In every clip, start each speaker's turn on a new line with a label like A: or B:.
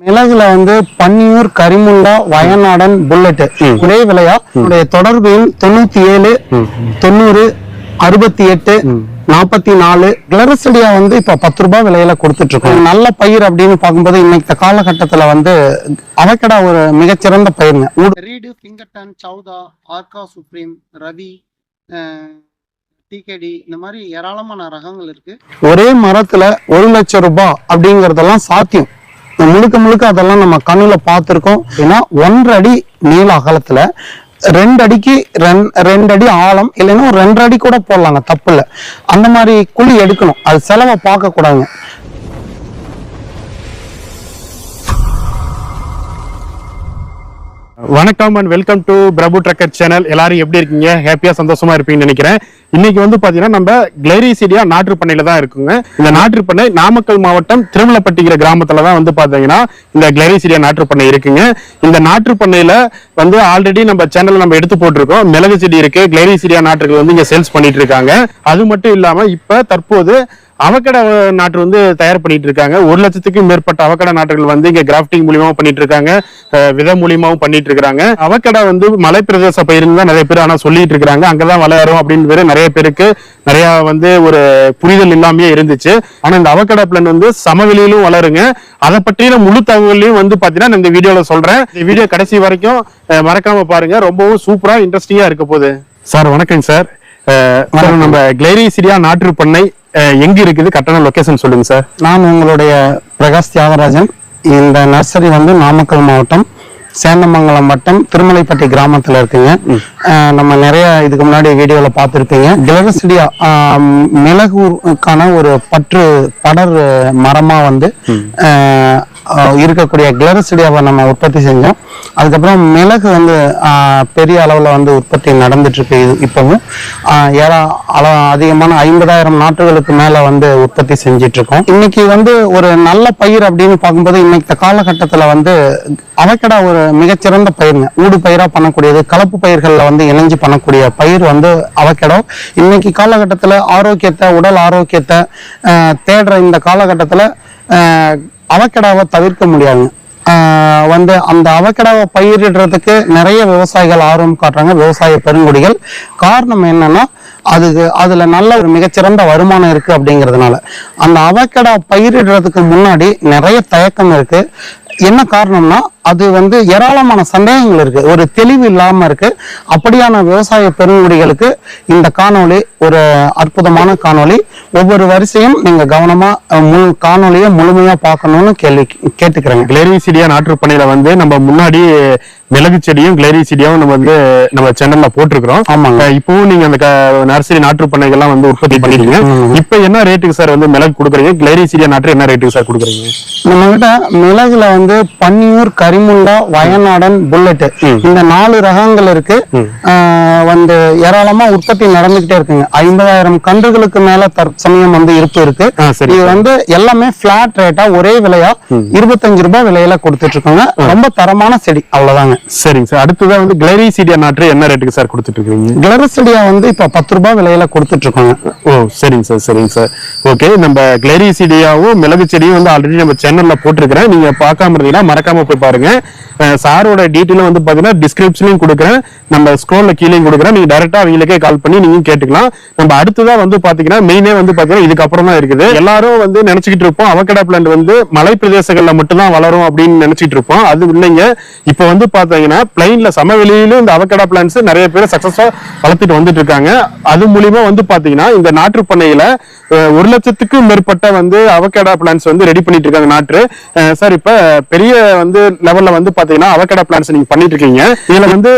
A: மிளகுல வந்து பன்னியூர் கரிமுண்டா வயநாடன் புல்லட். ஒரே விலையா? உடைய தொடர்பு எண் தொண்ணூத்தி ஏழு தொண்ணூறு அறுபத்தி எட்டு நாற்பத்தி நாலு கிளரசடியா வந்து இப்ப பத்து ரூபாய் விலையில கொடுத்துட்டு இருக்கோம் நல்ல பயிர் அப்படின்னு பார்க்கும்போது இன்னைக்கு காலகட்டத்துல வந்து அவக்கடா ஒரு மிகச்சிறந்த பயிருங்க. ரீடு பிங்கர்டன் சௌதா ஆர்கா சுப்ரீம் ரவி டிகேடி இந்த மாதிரி ஏராளமான ரகங்கள் இருக்கு. ஒரே மரத்துல ஒரு லட்சம் ரூபாய் அப்படிங்கறதெல்லாம் சாத்தியம். முழுக்க முழுக்க அதெல்லாம் நம்ம கண்ணுல பார்த்திருக்கோம். ஏன்னா ஒன்றரை அடி நீள அகலத்துல ரெண்டு அடிக்கு ரெண்- ரெண்டு அடி ஆழம் இல்லைன்னா ஒரு ரெண்டு அடி கூட போடலாங்க தப்பு இல்ல. அந்த மாதிரி குழி எடுக்கணும். அது செலவை பார்க்க கூடாதுங்க.
B: வணக்கம் and welcome to Prabhu trucker channel எல்லாரும் எப்படி இருக்கீங்க? ஹாப்பியா சந்தோஷமா இருப்பீங்கன்னு நினைக்கிறேன். இன்னைக்கு வந்து பாத்தீங்கன்னா நம்ம கிளைரிசிடியா நாற்று பண்ணையில தான் இருக்குங்க. இந்த நாற்று பண்ணை நாமக்கல் மாவட்டம் திருமலப்பட்டிங்கிற கிராமத்துல தான் வந்து பாத்தீங்கன்னா இந்த கிளைரிசிடியா நாற்று பண்ணை இருக்குங்க. இந்த நாற்று பண்ணையில வந்து ஆல்ரெடி நம்ம சேனல்ல நம்ம எடுத்து போட்டிருக்கோம். மிளகு செடி இருக்கு கிளைரிசிடியா நாற்றுகள் வந்து இங்க சேல்ஸ் பண்ணிட்டு இருக்காங்க. அது மட்டும் இல்லாம இப்ப தற்போது அவக்கடை நாற்று வந்து தயார் பண்ணிட்டு இருக்காங்க. ஒரு லட்சத்துக்கும் மேற்பட்ட அவக்கடை நாற்றுகள் வந்து இங்க கிராஃப்டிங் மூலியமாவும் பண்ணிட்டு இருக்காங்க. அஹ் விதை மூலியமாவும் பண்ணிட்டு இருக்காங்க. அவக்கடை வந்து மலை பிரதேச பயிர்னு தான் நிறைய பேர் ஆனா சொல்லிட்டு இருக்காங்க அங்கதான் வளரும் அப்படின்னு நிறைய பேருக்கு நிறைய வந்து ஒரு புரிதல் இல்லாமயே இருந்துச்சு. ஆனா இந்த அவக்கடை பிளான் வந்து சமவெளியிலும் வளருங்க. அதை பற்றின முழு தகவலையும் வந்து பாத்தீங்கன்னா நான் இந்த வீடியோல சொல்றேன். இந்த வீடியோ கடைசி வரைக்கும் மறக்காம பாருங்க. ரொம்பவும் சூப்பரா இன்ட்ரெஸ்டிங்கா இருக்க போகுது. சார் வணக்கம் சார். சார், நம்ம கிளேரிசிடியா நாற்று பண்ணை எங்க இருக்குது? கரெக்டான லொகேஷன் சொல்லுங்க சார்
A: நான் உங்களுடைய பிரகாஷ் தியாகராஜன். இந்த நர்சரி வந்து நாமக்கல் மாவட்டம் சேந்தமங்கலம் வட்டம் திருமலைப்பட்டி கிராமத்துல இருக்குங்க. நம்ம நிறைய இதுக்கு முன்னாடி வீடியோல பார்த்துருப்பீங்க. கிளரசிடியா மிளகுக்கான ஒரு பற்று படர் மரமா வந்து இருக்கக்கூடிய கிளரசிடியாவை நம்ம உற்பத்தி செஞ்சோம். அதுக்கப்புறம் மிளகு வந்து பெரிய அளவில் வந்து உற்பத்தி நடந்துட்டுருக்கு இது இப்போவும். அஹ், ஏறா அள அதிகமான ஐம்பதாயிரம் நாட்டுகளுக்கு மேலே வந்து உற்பத்தி செஞ்சிட்ருக்கோம் இன்னைக்கு வந்து ஒரு நல்ல பயிர் அப்படின்னு பார்க்கும்போது இன்னைக்கு காலகட்டத்தில் வந்து அவக்கடா ஒரு மிகச்சிறந்த பயிருங்க. ஊடு பயிராக பண்ணக்கூடியது கலப்பு பயிர்களில் வந்து இணைஞ்சு பண்ணக்கூடிய பயிர் வந்து அவக்கடா. இன்னைக்கு காலகட்டத்தில் ஆரோக்கியத்தை உடல் ஆரோக்கியத்தை தேடுற இந்த காலகட்டத்தில் அவக்கடாவை தவிர்க்க முடியாது. வந்து அந்த அவக்கடாவை பயிரிடுறதுக்கு நிறைய விவசாயிகள் ஆர்வம் காட்டுறாங்க விவசாய பெருங்குடிகள். காரணம் என்னன்னா அதுக்கு அதுல நல்ல ஒரு மிகச்சிறந்த வருமானம் இருக்கு அப்படிங்கிறதுனால. அந்த அவக்கடா பயிரிடுறதுக்கு முன்னாடி நிறைய தயக்கம் இருக்கு. என்ன காரணம்னா அது வந்து ஏராளமான சந்தேகங்கள் இருக்கு. ஒரு தெளிவு இல்லாம இருக்கு. அப்படியான விவசாய பெருங்குடிகளுக்கு இந்த காணொளி ஒரு அற்புதமான காணொளி. ஒவ்வொரு வரிசையும் நீங்க கவனமா முழு காணொளியை முழுமையா பார்க்கணும்னு கேள்வி கேட்டுக்கிறேங்க.
B: கிளேரிசிடியா நாற்று பண்ணையில வந்து நம்ம முன்னாடி மிளகு செடியும் கிளேரிசிடியாவும் நம்ம வந்து நம்ம சேனல்ல போட்டிருக்கிறோம்.
A: ஆமாங்க.
B: இப்பவும் நீங்க அந்த நர்சரி நாற்று பண்ணைகள்லாம் வந்து உற்பத்தி பண்ணிருக்கீங்க. இப்ப என்ன ரேட்டுக்கு சார் வந்து மிளகு கொடுக்குறீங்க? கிளேரிசிடியா நாற்று என்ன ரேட்டுக்கு சார் கொடுக்குறீங்க?
A: நம்ம கிட்ட மிளகுல வந்து பன்னியூர் கரிமுண்டா வயநாடன் புல்லட். இந்த நாலு ரகங்கள் இருக்கு. வந்து ஏராளமா உற்பத்தி நடந்துகிட்டே இருக்குங்க. ஐம்பதாயிரம் கன்றுகளுக்கு மேல தற்சமயம் வந்து இருப்பு இருக்கு. இது வந்து எல்லாமே பிளாட் ரேட்டா ஒரே விலையா? இருபத்தஞ்சு ரூபாய் விலையில கொடுத்துட்டு இருக்காங்க ரொம்ப தரமான செடி அவ்வளவுதாங்க.
B: சரிங்க சார். அடுத்ததான் வந்து கிளேரிசிடியா நாற்று என்ன ரேட்டுக்கு சார் கொடுத்துட்டு இருக்கீங்க
A: கிளரசடியா வந்து இப்ப பத்து ரூபாய் விலையில கொடுத்துட்டு இருக்காங்க
B: ஓ சரிங்க சார் சரிங்க சார். ஓகே நம்ம கிளரி செடியாவும் மிளகு செடியும் வந்து ஆல்ரெடி நம்ம சேனல்ல போட்டிருக்கிறேன். நீங்க பார்க்காம இருந்தீங்கன்னா மறக்காம போய் பாருங்க. பாருங்க சாரோட டீட்டெயிலும் வந்து பாத்தீங்கன்னா டிஸ்கிரிப்ஷன்லயும் கொடுக்குறேன். நம்ம ஸ்க்ரோல்ல கீழேயும் கொடுக்குறேன். நீங்க டைரக்டா அவங்களுக்கே கால் பண்ணி நீங்க கேட்டுக்கலாம். நம்ம அடுத்ததாக வந்து பாத்தீங்கன்னா மெயினே வந்து பாத்தீங்கன்னா இதுக்கப்புறம் தான் இருக்குது. எல்லாரும் வந்து நினச்சிக்கிட்டு இருப்போம். அவக்கடா பிளான்ட் வந்து மலை பிரதேசங்கள்ல மட்டும்தான் வளரும் அப்படின்னு நினைச்சிட்டு இருப்போம். அது இல்லைங்க. இப்ப வந்து பாத்தீங்கன்னா பிளைன்ல சமவெளியிலும் இந்த அவக்கடா பிளான்ஸ் நிறைய பேர் சக்ஸஸாக வளர்த்துட்டு வந்துட்டு இருக்காங்க. அது மூலியமா வந்து பாத்தீங்கன்னா இந்த நாற்று பண்ணையில ஒரு லட்சத்துக்கும் மேற்பட்ட வந்து அவக்கடா பிளான்ஸ் வந்து ரெடி பண்ணிட்டு இருக்காங்க நாற்று. அஹ், சார் இப்ப பெரிய வந்து லெவல்ல வந்து பாத்தீங்கன்னா அவக்கடா பிளான்ஸ் நீங்க பண்ணிட்டு இருக்கீங்க இதுல வந்து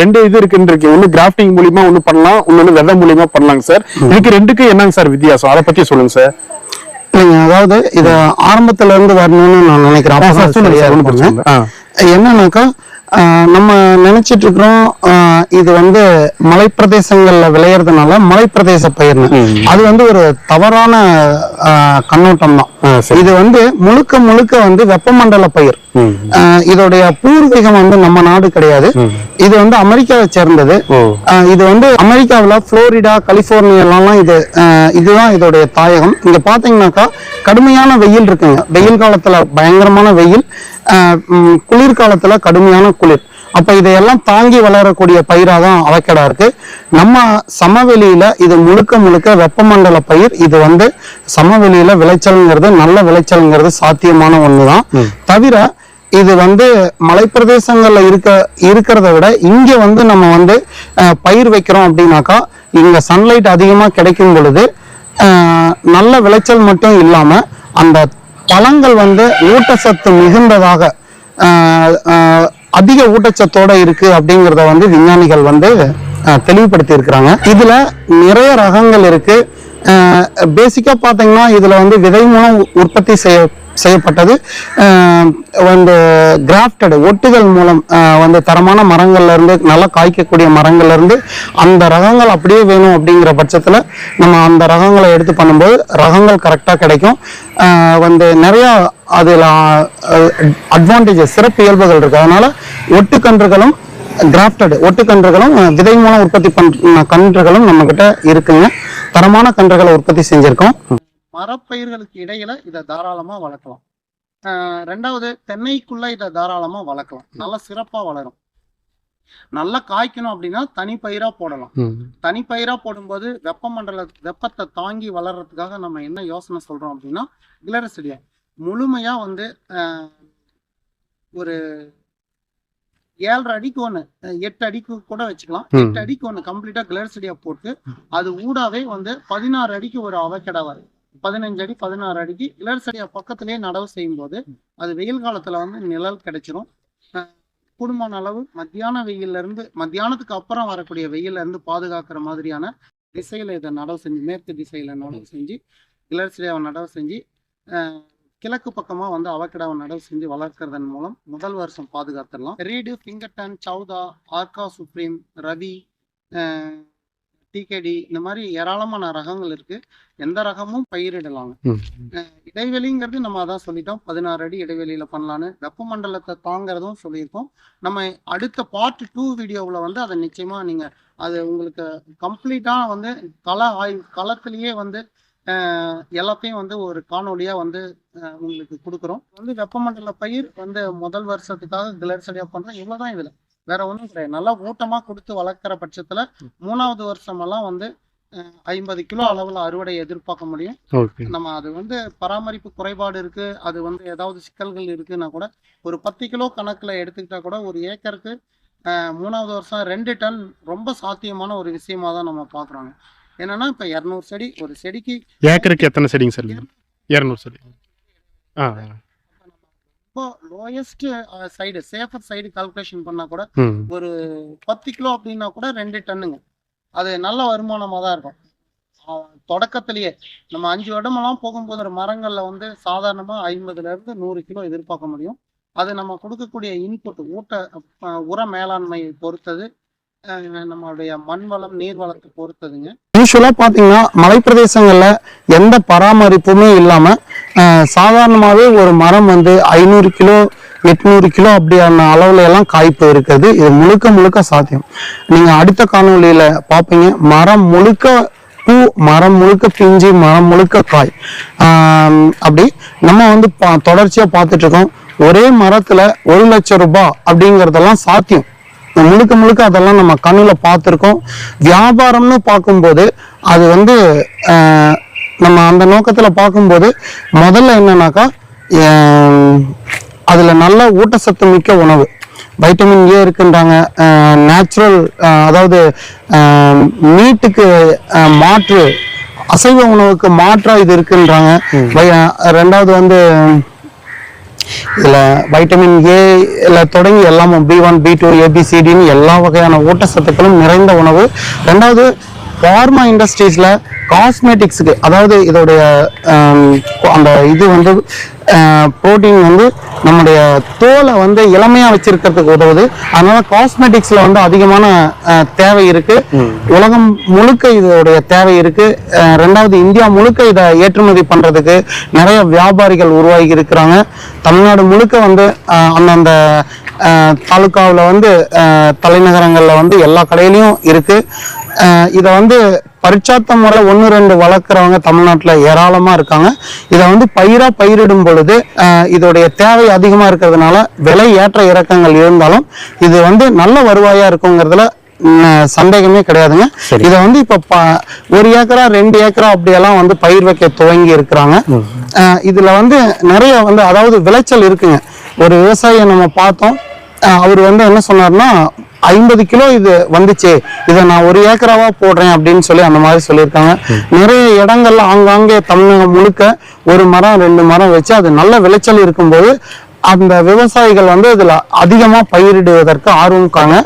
B: ரெண்டு இது இருக்குன்னு இருக்கு. ஒண்ணு கிராஃப்டிங் மூலியமா ஒண்ணு பண்ணலாம். இன்னொன்னு விதை மூலியமா பண்ணலாங்க சார் இதுக்கு ரெண்டுக்கும் என்னங்க சார் வித்தியாசம்? அதை பத்தி சொல்லுங்க சார்
A: அதாவது இது ஆரம்பத்துல இருந்து வரணும்னு நான் நினைக்கிறேன். என்னன்னாக்கா நம்ம நினைச்சிட்டு இருக்கிறோம் இது வந்து மலைப்பிரதேசங்கள்ல விளையறதுனால மலைப்பிரதேச பயிர்னு அது வந்து ஒரு தவறான கண்ணோட்டம் தான். இது வந்து முழுக்க முழுக்க வந்து வெப்பமண்டல பயிர். இதோடைய பூர்வீகம் வந்து நம்ம நாடு கிடையாது. இது வந்து அமெரிக்காவை சேர்ந்தது. இது வந்து அமெரிக்காவுல புளோரிடா கலிபோர்னியாலாம் இது இதுதான் இதோடைய தாயகம். இங்க பாத்தீங்கன்னாக்கா கடுமையான வெயில் இருக்குங்க. வெயில் காலத்துல பயங்கரமான வெயில். குளிர்காலத்துல கடுமையான குளிர். அப்ப இதையெல்லாம் தாங்கி வளரக்கூடிய பயிரா தான் அவக்கடா இருக்கு. நம்ம சமவெளியில இது முழுக்க முழுக்க வெப்பமண்டல பயிர். இது வந்து சமவெளியில விளைச்சல்ங்கிறது நல்ல விளைச்சல்ங்கிறது சாத்தியமான ஒண்ணுதான். தவிர இது வந்து மலைப்பிரதேசங்கள்ல இருக்க இருக்கிறத விட இங்க வந்து நம்ம வந்து பயிர் வைக்கிறோம் அப்படின்னாக்கா இங்க சன்லைட் அதிகமா கிடைக்கும் பொழுது நல்ல விளைச்சல் மட்டும் இல்லாம அந்த பழங்கள் வந்து ஊட்டச்சத்து மிகுந்ததாக அதிக ஊட்டச்சத்தோட இருக்கு அப்படிங்கிறத வந்து விஞ்ஞானிகள் வந்து தெளிவுபடுத்தி இருக்கிறாங்க இதுல நிறைய ரகங்கள் இருக்கு. பேசிக்கா பாத்தீங்கன்னா இதுல வந்து விதை மூலம் உற்பத்தி செய்ய செய்யப்பட்டது. வந்து கிராஃப்டடு ஒட்டுதல் மூலம் வந்து தரமான மரங்கள்லேருந்து நல்லா காய்க்கக்கூடிய மரங்கள்லேருந்து அந்த ரகங்கள் அப்படியே வேணும் அப்படிங்கிற பட்சத்தில் நம்ம அந்த ரகங்களை எடுத்து பண்ணும்போது ரகங்கள் கரெக்டாக கிடைக்கும். வந்து நிறையா அதில் அட்வான்டேஜஸ் சிறப்பு இயல்புகள் இருக்குது அதனால் ஒட்டுக்கன்றுகளும் கிராஃப்டடு ஒட்டுக்கன்றுகளும் விதை மூலம் உற்பத்தி பண்ற கன்றுகளும் நம்மக்கிட்ட இருக்குங்க. தரமான கன்றுகளை உற்பத்தி செஞ்சுருக்கோம். மரப்பயிர்களுக்கு இடையில இதை தாராளமா வளர்க்கலாம். ரெண்டாவது தென்னைக்குள்ள இதை தாராளமா வளர்க்கலாம். நல்லா சிறப்பா வளரும். நல்லா காய்க்கணும் அப்படின்னா தனி பயிரா போடலாம். தனி பயிரா போடும்போது வெப்பமண்டல வெப்பத்தை தாங்கி வளர்றதுக்காக நம்ம என்ன யோசனை சொல்றோம் அப்படின்னா கிளரசிடியா முழுமையா வந்து ஒரு ஏழரை அடிக்கு ஒன்று எட்டு அடிக்கு கூட வச்சுக்கலாம். எட்டு அடிக்கு ஒன்று கம்ப்ளீட்டா கிளரசிடியா போட்டு அது ஊடாவே வந்து பதினாறு அடிக்கு ஒரு அவக்கடா வரும். பதினஞ்சு அடி பதினாறு அடிக்கு இளர்சடியா பக்கத்துலேயே நடவு செய்யும் போது அது வெயில் காலத்துல வந்து நிழல் கிடைச்சிரும். கூடுமான அளவு மத்தியான வெயில்ல இருந்து மத்தியானத்துக்கு அப்புறம் வரக்கூடிய வெயில்ல இருந்து பாதுகாக்கிற மாதிரியான திசையில இதை நடவு செஞ்சு மேற்கு திசையில நடவு செஞ்சு இளர்சடியாவை நடவு செஞ்சு கிழக்கு பக்கமா வந்து அவக்கடாவை நடவு செஞ்சு வளர்க்கறதன் மூலம் முதல் வருஷம் பாதுகாத்துடலாம். ரீடு ஃபிங்கர்டன் சௌதா ஆர்கா சுப்ரீம் ரவி டிகேடி இந்த மாதிரி ஏராளமான ரகங்கள் இருக்கு. எந்த ரகமும் பயிரிடலாங்க. இடைவெளிங்கிறது நம்ம அதான் சொல்லிட்டோம். பதினாறு அடி இடைவெளியில பண்ணலான்னு. வெப்பமண்டலத்தை தாங்கிறதும் சொல்லியிருக்கோம். நம்ம அடுத்த பார்ட் டூ வீடியோவில் வந்து அதை நிச்சயமா நீங்க அது உங்களுக்கு கம்ப்ளீட்டா வந்து கள ஆய்வு களத்திலேயே வந்து எல்லாத்தையும் வந்து ஒரு காணொலியா வந்து உங்களுக்கு கொடுக்குறோம். வந்து வெப்பமண்டல பயிர் வந்து முதல் வருஷத்துக்காக கிளர் சரியா பண்றோம் இவ்வளவுதான் இதுல. வேற ஒன்றும் கிடையாது. நல்லா ஊட்டமா கொடுத்து வளர்க்குற பட்சத்துல மூணாவது வருஷமெல்லாம் வந்து ஐம்பது கிலோ அளவுல அறுவடை எதிர்பார்க்க முடியும். நம்ம அது வந்து பராமரிப்பு குறைபாடு இருக்கு. அது வந்து ஏதாவது சிக்கல்கள் இருக்குன்னா கூட ஒரு பத்து கிலோ கணக்குல எடுத்துக்கிட்டா கூட ஒரு ஏக்கருக்கு மூணாவது வருஷம் ரெண்டு டன் ரொம்ப சாத்தியமான ஒரு விஷயமா தான் நம்ம பாக்குறோங்க. என்னன்னா இப்ப இரநூறு செடி ஒரு செடிக்கு
B: ஏக்கருக்கு எத்தனை செடிங்க சார்? இரநூறு செடி. ஆ.
A: இப்போ lowest side safer side calculation பண்ணா கூட ஒரு பத்து கிலோ அப்படின்னா கூட ரெண்டு டன்னுங்க. அது நல்ல வருமானமாக தான் இருக்கும். தொடக்கத்திலேயே நம்ம அஞ்சு வருடமெல்லாம் போகும்போது ஒரு மரங்கள்ல வந்து சாதாரணமா ஐம்பதுல இருந்து நூறு கிலோ எதிர்பார்க்க முடியும். அது நம்ம கொடுக்கக்கூடிய இன்புட் ஊட்ட உர மேலாண்மையை பொறுத்தது. நம்மளுடைய மண் வளம் நீர் வளத்தை பொறுத்ததுங்க. யூஸ்வலா பாத்தீங்கன்னா மலைப்பிரதேசங்கள்ல எந்த பராமரிப்புமே இல்லாம சாதாரணமாகவே ஒரு மரம் வந்து ஐநூறு கிலோ எட்நூறு கிலோ அப்படியான அளவுல எல்லாம் காய்ப்பு இருக்குது. இது முழுக்க முழுக்க சாத்தியம். நீங்க அடுத்த காணொளியில பாப்பீங்க மரம் முழுக்க பூ மரம் முழுக்க பிஞ்சு மரம் முழுக்க காய். அப்படி நம்ம வந்து பா- தொடர்ச்சியா பார்த்துட்டு இருக்கோம் ஒரே மரத்துல ஒரு லட்சம் ரூபாய் அப்படிங்கறதெல்லாம் சாத்தியம். முழுக்க முழுக்க அதெல்லாம் நம்ம கண்ணுல பார்த்துருக்கோம். வியாபாரம்னு பார்க்கும்போது அது வந்து நம்ம அந்த நோக்கத்துல பார்க்கும்போது முதல்ல என்னன்னாக்கா அதுல நல்ல ஊட்டச்சத்து மிக்க உணவு. வைட்டமின் ஏ இருக்குன்றாங்க நேச்சுரல் அதாவது மீட்டுக்கு மாற்று அசைவ உணவுக்கு மாற்றா இது இருக்குன்றாங்க. ரெண்டாவது வந்து இதுல வைட்டமின் ஏல தொடங்கி எல்லாமே பி ஒன் பி டூ ஏபிசிடின்னு எல்லா வகையான ஊட்டச்சத்துக்களும் நிறைந்த உணவு. ரெண்டாவது ஃபார்மா இண்டஸ்ட்ரீஸ்ல காஸ்மெட்டிக்ஸுக்கு அதாவது இதோடைய அந்த இது வந்து புரோட்டீன் வந்து நம்முடைய தோலை வந்து இளமையா வச்சிருக்கிறதுக்கு உதவுது. அதனால காஸ்மெட்டிக்ஸ்ல வந்து அதிகமான தேவை இருக்கு. உலகம் முழுக்க இதோடைய தேவை இருக்கு. அஹ், ரெண்டாவது இந்தியா முழுக்க இதை ஏற்றுமதி பண்றதுக்கு நிறைய வியாபாரிகள் உருவாகி இருக்கிறாங்க. தமிழ்நாடு முழுக்க வந்து அந்தந்த தாலுக்காவில் வந்து தலைநகரங்கள்ல வந்து எல்லா கடையிலையும் இருக்கு. அஹ் இதை வந்து பரிச்சாத்த முறை ஒன்று ரெண்டு வளர்க்குறவங்க தமிழ்நாட்டில் ஏராளமாக இருக்காங்க. இதை வந்து பயிராக பயிரிடும் பொழுது இதோடைய தேவை அதிகமாக இருக்கிறதுனால விலை ஏற்ற இறக்கங்கள் இருந்தாலும் இது வந்து நல்ல வருவாயாக இருக்குங்கிறதுல சந்தேகமே கிடையாதுங்க. இதை வந்து இப்போ ப- ஒரு ஏக்கரா ரெண்டு ஏக்கரா அப்படியெல்லாம் வந்து பயிர் வைக்க துவங்கி இருக்கிறாங்க. இதுல வந்து நிறைய வந்து அதாவது விளைச்சல் இருக்குங்க. ஒரு விவசாயியை நம்ம பார்த்தோம். அவர் வந்து என்ன சொன்னார்னா ஐம்பது கிலோ இது வந்துச்சு. இதை நான் ஒரு ஏக்கராவா போடுறேன் அப்படின்னு சொல்லி அந்த மாதிரி சொல்லியிருக்காங்க. நிறைய இடங்கள்ல ஆங்காங்கே தமிழகம் முழுக்க ஒரு மரம் ரெண்டு மரம் வச்சு அது நல்ல விளைச்சல் இருக்கும்போது அந்த விவசாயிகள் வந்து இதுல அதிகமா பயிரிடுவதற்கு ஆர்வம் காங்க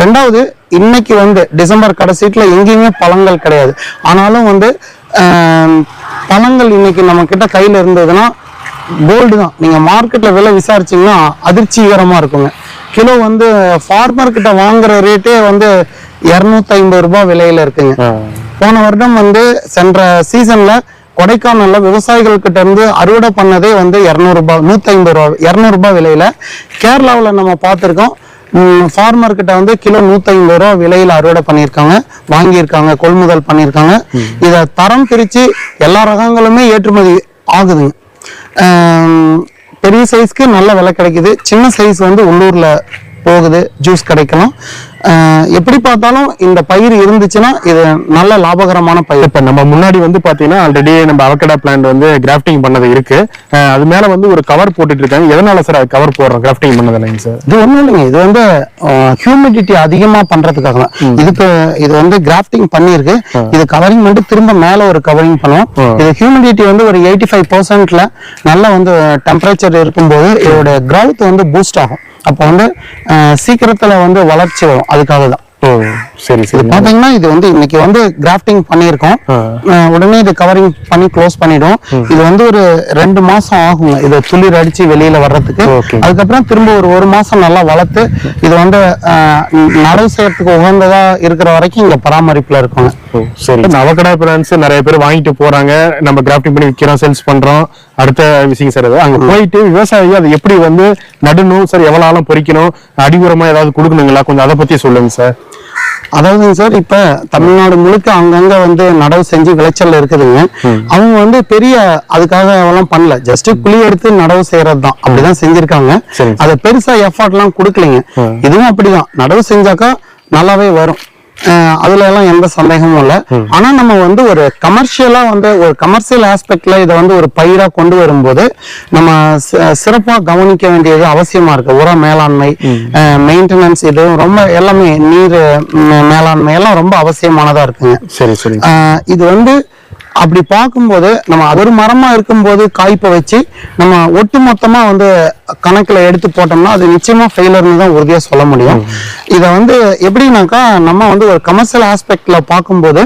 A: ரெண்டாவது இன்னைக்கு வந்து டிசம்பர் கடைசீட்டுல எங்கேயுமே பழங்கள் கிடையாது. ஆனாலும் வந்து பழங்கள் இன்னைக்கு நம்ம கிட்ட கையில இருந்ததுன்னா கோல்டு தான். நீங்க மார்க்கெட்ல விலை விசாரிச்சீங்கன்னா அதிர்ச்சிகரமா இருக்குங்க. கிலோ வந்து ஃபார்மர் கிட்ட வாங்குற ரேட்டே வந்து இருநூத்தி ஐம்பது ரூபாய் விலையில இருக்குங்க. போன வருடம் வந்து சென்ற சீசன்ல கொடைக்கானல்ல விவசாயிகள் கிட்ட இருந்து அறுவடை பண்ணதே வந்து இருநூறு ரூபாய் நூத்தி ஐம்பது ரூபாய் இருநூறு ரூபாய் விலையில. கேரளாவுல நம்ம பார்த்திருக்கோம் ஃபார்மர் கிட்ட வந்து கிலோ நூத்தி ஐம்பது ரூபாய் விலையில அறுவடை பண்ணியிருக்காங்க வாங்கியிருக்காங்க கொள்முதல் பண்ணியிருக்காங்க. இதை தரம் பிரிச்சு எல்லா ரகங்களுமே ஏற்றுமதி ஆகுதுங்க. பெரிய சைஸ்க்கு நல்ல விலை கிடைக்குது. சின்ன சைஸ் வந்து உள்ளூரில் போகுது. ஜூஸ் கிடைக்கலாம் எப்படி பார்த்தாலும் இந்த பயிர் இருந்துச்சுன்னா இது நல்ல லாபகரமான பயிர்.
B: இப்ப நம்ம முன்னாடி வந்து பாத்தீங்கன்னா ஆல்ரெடி நம்ம அவகடா பிளான்ட் வந்து கிராஃப்டிங் பண்ணது இருக்கு. அது மேல வந்து ஒரு கவர் போட்டுட்டு இருக்காங்க. எதனால சார் அது கவர் போடுறோம் கிராஃப்டிங் பண்ணது இல்லைங்க சார்
A: இது ஒண்ணும் இல்லைங்க. இது வந்து ஹியூமிடிட்டி அதிகமா பண்றதுக்காக தான். இதுக்கு இது வந்து கிராஃப்டிங் பண்ணியிருக்கு. இது கவரிங் பண்ணிட்டு திரும்ப மேல ஒரு கவரிங் பண்ணுவோம். இது ஹியூமிடிட்டி வந்து ஒரு எயிட்டி ஃபைவ் பர்சன்ட்ல நல்ல வந்து டெம்பரேச்சர் இருக்கும்போது இதோட growth வந்து பூஸ்ட் ஆகும். அப்போ வந்து சீக்கிரத்துல வந்து வளர்ச்சி வரும். அதுக்காக தான்
B: ஓ சரி சரி.
A: பாத்தீங்கன்னா இது வந்து இன்னைக்கு வந்து கிராஃப்டிங் பண்ணியிருக்கோம். அஹ் உடனே இது கவரிங் பண்ணி க்ளோஸ் பண்ணிடும். இது வந்து ஒரு ரெண்டு மாசம் ஆகுங்க. இதை துளிர் அடிச்சு வெளியில வர்றதுக்கு. அதுக்கப்புறம் திரும்ப ஒரு ஒரு மாசம் நல்லா வளர்த்து இது வந்து நடவு செய்யறதுக்கு உகந்ததா இருக்கிற வரைக்கும் இங்க பராமரிப்புல இருக்குங்க.
B: ஓ, சரி. இந்த அவகடா பிளான்ஸ் நிறைய பேர் வாங்கிட்டு போறாங்க. நம்ம கிராஃப்டிங் பண்ணி விற்கிறோம் சேல்ஸ் பண்றோம். அடுத்த விஷயம் சார் அங்க போயிட்டு விவசாயி அதை எப்படி வந்து நடணும் சார் எவ்வளவு ஆழம் பொறிக்கணும் அடி உரமா ஏதாவது கொடுக்கணுங்களா? கொஞ்சம் அதை பத்தி சொல்லுங்க சார்.
A: அதாவது சார் இப்ப தமிழ்நாடு முழுக்க அங்கங்க வந்து நடவு செஞ்சு விளைச்சல் இருக்குதுங்க. அவங்க வந்து பெரிய அதுக்காக எல்லாம் பண்ணல. ஜஸ்ட் குழி எடுத்து நடவு செய்யறது தான் அப்படிதான் செஞ்சிருக்காங்க.
B: சரி.
A: அதை பெருசா எஃபர்ட் எல்லாம் கொடுக்கலைங்க. இதுவும் அப்படிதான். நடவு செஞ்சாக்கா நல்லாவே வரும். அதுல எல்லாம் எந்த சந்தேகமும் இல்லை. ஆனா நம்ம வந்து ஒரு கமர்ஷியலா வந்து ஒரு கமர்ஷியல் ஆஸ்பெக்ட்ல இதை வந்து ஒரு பயிரா கொண்டு வரும்போது நம்ம சிறப்பா கவனிக்க வேண்டியது அவசியமா இருக்கு. உர மேலாண்மை மெயின்டெனன்ஸ் இது ரொம்ப எல்லாமே நீர் மேலாண்மை எல்லாம் ரொம்ப அவசியமானதா இருக்குங்க.
B: சரி சரி.
A: இது வந்து அப்படி பார்க்கும்போது நம்ம அது ஒரு மரமா இருக்கும்போது காய்ப்பை வச்சு நம்ம ஒட்டு மொத்தமாக வந்து கணக்கில் எடுத்து போட்டோம்னா அது நிச்சயமா ஃபெயிலர்னு தான் உறுதியாக சொல்ல முடியும். இதை வந்து எப்படின்னாக்கா நம்ம வந்து ஒரு கமர்ஷியல் ஆஸ்பெக்டில் பார்க்கும்போது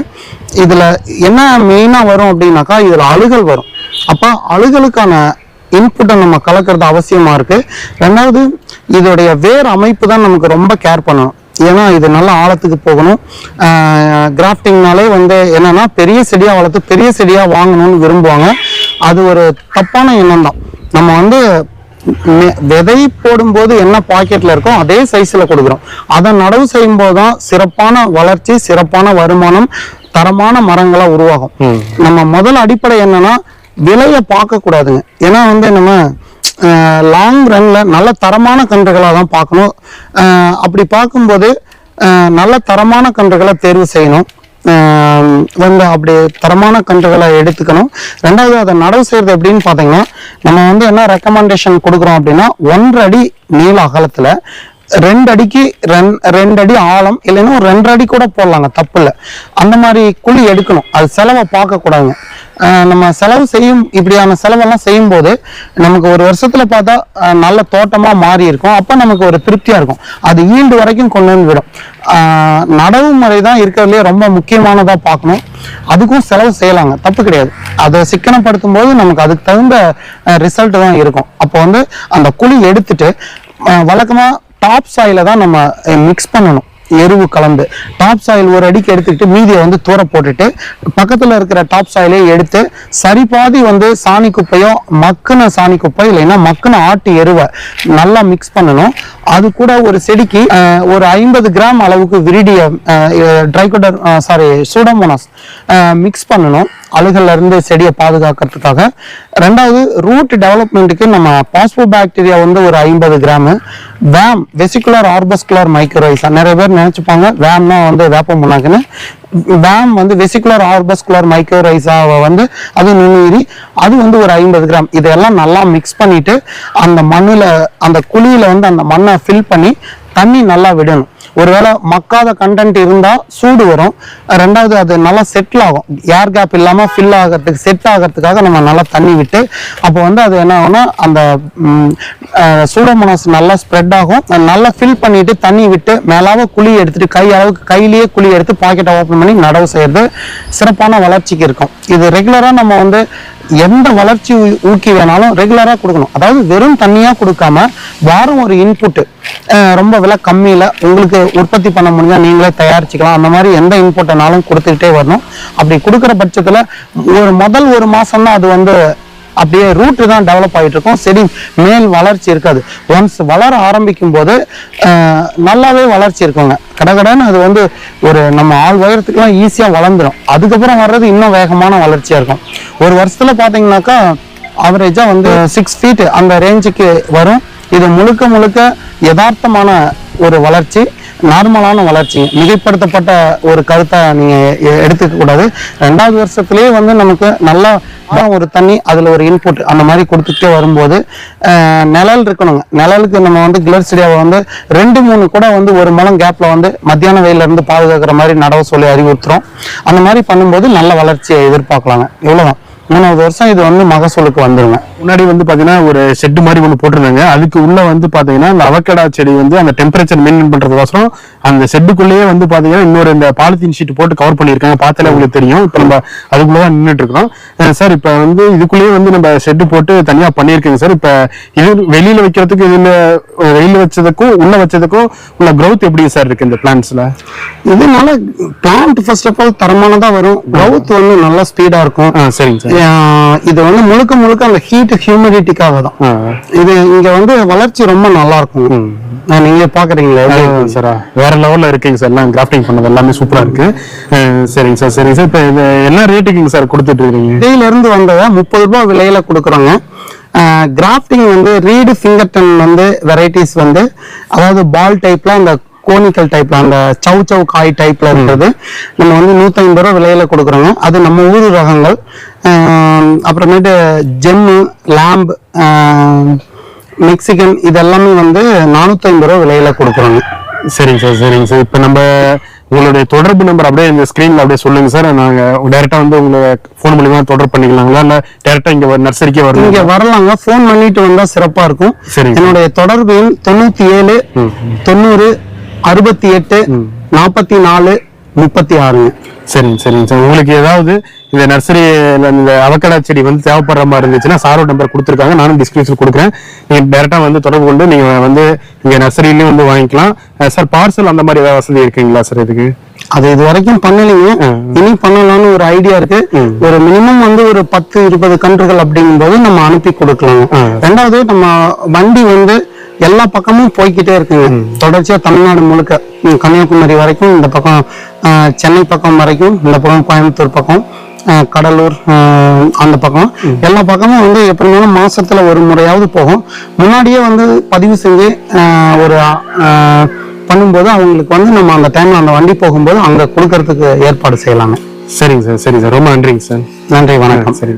A: இதில் என்ன மெயினா வரும் அப்படின்னாக்கா இதில் அழுகல் வரும். அப்போ அழுகலுக்கான இன்புட்டை நம்ம கலக்கிறது அவசியமா இருக்கு. ரெண்டாவது இதோடைய வேர் அமைப்பு தான் நமக்கு ரொம்ப கேர் பண்ணணும். ஏன்னா இது நல்ல ஆழத்துக்கு போகணும். கிராஃப்டிங்னாலே வந்து என்னன்னா பெரிய செடியா வளர்த்து பெரிய செடியா வாங்கணும்னு விரும்புவாங்க. அது ஒரு தப்பான எண்ணம் தான். நம்ம வந்து விதை போடும்போது என்ன பாக்கெட்ல இருக்கோ அதே சைஸ்ல கொடுக்குறோம். அதை நடவு செய்யும் போதுதான் சிறப்பான வளர்ச்சி சிறப்பான வருமானம் தரமான மரங்களா உருவாகும். நம்ம முதல் அடிப்படை என்னன்னா விலையை பார்க்க கூடாதுங்க ஏன்னா வந்து நம்ம லாங் ரன்ல நல்ல தரமான கன்றுகளாக தான் பார்க்கணும். அப்படி பார்க்கும்போது நல்ல தரமான கன்றுகளை தேர்வு செய்யணும். வந்து அப்படி தரமான கன்றுகளை எடுத்துக்கணும். ரெண்டாவது அதை நடவு செய்யறது எப்படின்னு பார்த்தீங்கன்னா நம்ம வந்து என்ன ரெக்கமெண்டேஷன் கொடுக்குறோம் அப்படின்னா ஒன்றரை அடி நீள அகலத்தில் ரெண்டு அடிக்கு ரெண் ரெண்டு அடி ஆழம் இல்லைன்னா ஒரு ரெண்டரை அடி கூட போடலாங்க தப்பு இல்லை அந்த மாதிரி குழி எடுக்கணும். அது செலவை பார்க்கக்கூடாதுங்க. நம்ம செலவு செய்யும் இப்படியான செலவெல்லாம் செய்யும்போது நமக்கு ஒரு வருஷத்துல பார்த்தா நல்ல தோட்டமா மாறி இருக்கும் அப்ப நமக்கு ஒரு திருப்தியா இருக்கும். அது ஈண்டு வரைக்கும் கொண்டு வந்து விடும். நடவு முறை தான் இருக்கிறதுலே ரொம்ப முக்கியமானதா பார்க்கணும். அதுக்கும் செலவு செய்யலாங்க. தப்பு கிடையாது. அதை சிக்கனப்படுத்தும் போது நமக்கு அதுக்கு தகுந்த ரிசல்ட் தான் இருக்கும். அப்போ வந்து அந்த குழி எடுத்துட்டு வழக்கமாக வழக்கமா டாப் சாயில தான் நம்ம மிக்ஸ் பண்ணணும். எருவு கலந்து டாப் சாயில் ஒரு அடிக்கு எடுத்துக்கிட்டு மீதியை வந்து தூர போட்டுட்டு பக்கத்துல இருக்கிற டாப் சாயிலே எடுத்து சரி பாதி வந்து சாணி குப்பையோ மக்குன சாணி குப்பை இல்லைன்னா மக்குன ஆட்டு எருவை நல்லா மிக்ஸ் பண்ணணும். அது கூட ஒரு செடிக்கு ஒரு ஐம்பது கிராம் அளவுக்கு விரிடியம் ட்ரைகோடர் சாரி சூடமோனாஸ் மிக்ஸ் பண்ணணும். அழுகல்ல இருந்து செடியை பாதுகாக்கிறதுக்காக. ரெண்டாவது ரூட் டெவலப்மெண்ட்டுக்கு நம்ம பாஸ்போ பாக்டீரியா வந்து ஒரு ஐம்பது gram VAM vesicular arbuscular mycorrhiza நிறைய பேர் நினச்சிப்பாங்க வேம்னா வந்து வேப்பம் முன்னாக்குன்னு வேம் வந்து வெசிகுலர் ஆர்பஸ்குலர் மைக்ரோரைசாவை வந்து அது நுண்ணுயிரி அது வந்து ஒரு ஐம்பது கிராம் இதெல்லாம் நல்லா மிக்ஸ் பண்ணிட்டு அந்த மண்ணில் அந்த குழியில் வந்து அந்த மண்ணை ஃபில் பண்ணி தண்ணி நல்லா விடணும். ஒருவேளை மக்காத கண்டென்ட் இருந்தால் சூடு வரும். ரெண்டாவது அது நல்லா செட்டில் ஆகும். ஏர் கேப் இல்லாமல் ஃபில் ஆகிறதுக்கு செட் ஆகிறதுக்காக நம்ம நல்லா தண்ணி விட்டு அப்போ வந்து அது என்ன ஆகும்னா அந்த சூடோமோனாஸ் நல்லா ஸ்ப்ரெட் ஆகும். நல்லா ஃபில் பண்ணிட்டு தண்ணி விட்டு மேலாவ குழி எடுத்துட்டு கை அளவுக்கு கையிலேயே குழி எடுத்து பாக்கெட்டை ஓப்பன் பண்ணி நடவு செய்யறது சிறப்பான வளர்ச்சிக்கு இருக்கும். இது ரெகுலராக நம்ம வந்து எந்த வளர்ச்சி ஊக்கி வேணாலும் ரெகுலராக கொடுக்கணும். அதாவது வெறும் தண்ணியாக கொடுக்காம வாரம் ஒரு இன்புட் ரொம்ப விலை கம்மியில் உங்களுக்கு உற்பத்தி பண்ண முடிஞ்சால் நீங்களே தயாரிச்சுக்கலாம். அந்த மாதிரி எந்த இன்புட்னாலும் கொடுத்துக்கிட்டே வரணும். அப்படி கொடுக்குற பட்சத்தில் ஒரு முதல் ஒரு மாதம் தான் அது வந்து அப்படியே ரூட்டு தான் டெவலப் ஆகிட்டு இருக்கும் செடி மேல் வளர்ச்சி இருக்காது. ஒன்ஸ் வளர ஆரம்பிக்கும் போது நல்லாவே வளர்ச்சி இருக்குங்க. கடகடன்னு அது வந்து ஒரு நம்ம ஆள் உயரத்துக்குலாம் ஈஸியாக வளர்ந்துடும் அதுக்கப்புறம் வர்றது இன்னும் வேகமான வளர்ச்சியாக இருக்கும். ஒரு வருஷத்தில் பார்த்தீங்கன்னாக்கா ஆவரேஜாக வந்து சிக்ஸ் ஃபீட் அந்த ரேஞ்சுக்கு வரும். இது முழுக்க முழுக்க யதார்த்தமான ஒரு வளர்ச்சி நார்மலான வளர்ச்சி மிகைப்படுத்தப்பட்ட ஒரு கருத்தை நீங்கள் எ- எடுத்துக்க கூடாது. ரெண்டாவது வருஷத்துலேயே வந்து நமக்கு நல்லா ஒரு தண்ணி அதில் ஒரு இன்புட் அந்த மாதிரி கொடுத்துட்டே வரும்போது நிழல் இருக்கணுங்க. நிழலுக்கு நம்ம வந்து கிளர்சிடியாவை வந்து ரெண்டு மூணு கூட வந்து ஒரு முழம் கேப்பில் வந்து மத்தியான வெயில இருந்து பாதுகாக்கிற மாதிரி நடவு சொல்லி அறிவுறுத்துறோம். அந்த மாதிரி பண்ணும்போது நல்ல வளர்ச்சியை எதிர்பார்க்கலாங்க. இவ்வளோதான் மூணாவது வருஷம் இது வந்து மகசூலுக்கு வந்துடுங்க
B: முன்னாடி வந்து பாத்தீங்கன்னா ஒரு ஷெட் மாதிரி ஒன்று போட்டிருந்தாங்க. அதுக்கு உள்ள வந்து பாத்தீங்கன்னா இந்த அவக்கடா செடி வந்து அந்த டெம்பரேச்சர் மெயின்டைன் பண்றதுக்கோசரம் அந்த ஷெட்டுக்குள்ளேயே வந்து பாத்தீங்கன்னா இன்னொரு இந்த பாலித்தீன் ஷீட் போட்டு கவர் பண்ணியிருக்காங்க. பார்த்தாலே உங்களுக்கு தெரியும். இப்போ நம்ம அதுக்குள்ளதான் நின்றுட்டு இருக்கோம் சார் இப்போ வந்து இதுக்குள்ளேயே வந்து நம்ம ஷெட் போட்டு தனியா பண்ணியிருக்கோங்க சார் இப்போ இது வெளியில வைக்கிறதுக்கு இதுல வெளியில வச்சதுக்கும் உள்ள வச்சதுக்கும் உள்ள growth எப்படி சார் இருக்கு இந்த பிளான்ஸ்ல
A: இதனால பிளான்ட் ஃபர்ஸ்ட் ஆஃப் ஆல் தரமானதா வரும். growth வந்து நல்லா ஸ்பீடா இருக்கும்.
B: சரிங்க சார்
A: இது வந்து முழுக்க முழுக்க அந்த ஹீட் ஹியூமிடிட்டிக்காக தான். இது இங்க வந்து வளர்ச்சி ரொம்ப நல்லா இருக்கும் நீங்க பாக்குறீங்களா?
B: சார் வேற லெவல்ல இருக்குங்க சார். எல்லாம் கிராஃப்டிங் பண்ணது எல்லாமே சூப்பரா இருக்கு. சரிங்க சார் சரிங்க சார். இப்போ இது என்ன ரேட்டுக்குங்க சார் கொடுத்துட்டு இருக்கீங்க?
A: விதையில இருந்து வந்ததை முப்பது ரூபாய் விலையில கொடுக்குறோங்க. கிராஃப்டிங் வந்து ரீடு ஃபிங்கர்டன் வந்து வெரைட்டிஸ் வந்து அதாவது பால் டைப்ல அந்த கோனிக்கல் டைப்ல அந்த சவ் சவ் காய் டைப்ல இருக்கிறது. நம்ம வந்து நூத்தி ஐம்பது ரூபா விலையில கொடுக்குறோங்க. அது நம்ம ஊர் ரகங்கள் அப்புறமேட்டு ஜெம்மு லேம்ப் மெக்சிகன் இதெல்லாமே வந்து நானூத்தி ஐம்பது ரூபா விலையில கொடுக்குறோங்க.
B: சரிங்க சார் சரிங்க சார். இப்போ நம்ம உங்களுடைய தொடர்பு நம்பர் அப்படியே இந்த ஸ்க்ரீன்ல அப்படியே சொல்லுங்க சார். நாங்க டைரக்டா வந்து உங்களை ஃபோன் மூலியமா தொடர்பு பண்ணிக்கலாங்களா? இல்ல டைரக்டா இங்க நர்சரிக்கே வரணும்
A: இங்க வரலாங்க. ஃபோன் பண்ணிட்டு வந்தா சிறப்பா இருக்கும்.
B: சரிங்க.
A: என்னுடைய தொடர்பு எண் தொண்ணூத்தி ஏழு தொண்ணூறு அறுபத்தி எட்டு நாற்பத்தி நாலு முப்பத்தி ஆறுங்க
B: சரிங்க சரிங்க சார். உங்களுக்கு ஏதாவது இந்த நர்சரி இந்த அவக்கடா செடி வந்து தேவைப்படுற மாதிரி இருந்துச்சுன்னா சாரோ நம்பர் கொடுத்துருக்காங்க. நானும் டிஸ்கிரிப்ஷன் கொடுக்குறேன். நீங்க டைரக்டா வந்து தொடர்பு கொண்டு நீங்க வந்து இங்க நர்சரியிலயும் வந்து வாங்கிக்கலாம். சார் பார்சல் அந்த மாதிரி ஏதாவது வசதி இருக்குங்களா சார் இதுக்கு?
A: அது இது வரைக்கும் பண்ணலைங்க. இனி பண்ணலாம்னு ஒரு ஐடியா இருக்கு. ஒரு மினிமம் வந்து ஒரு பத்து இருபது கன்றுகள் அப்படிங்கும்போது நம்ம அனுப்பி கொடுக்கலாம் ரெண்டாவது நம்ம வண்டி வந்து எல்லா பக்கமும் போய்க்கிட்டே இருக்குங்க. தொடர்ச்சியா தமிழ்நாடு முழுக்க கன்னியாகுமரி வரைக்கும் இந்த பக்கம் சென்னை பக்கம் வரைக்கும் இந்த பக்கம் கோயம்புத்தூர் பக்கம் கடலூர் அந்த பக்கம். எல்லா பக்கமும் வந்து எப்படி இருந்தாலும் மாசத்துல ஒரு முறையாவது போகும். முன்னாடியே வந்து பதிவு செஞ்சு ஒரு பண்ணும்போது அவங்களுக்கு வந்து நம்ம அந்த டைம்ல அந்த வண்டி போகும்போது அங்க கொடுக்கறதுக்கு ஏற்பாடு செய்யலாங்க.
B: சரிங்க சார் சரிங்க சார். ரொம்ப நன்றிங்க சார்.
A: நன்றி வணக்கம்.
B: சரி.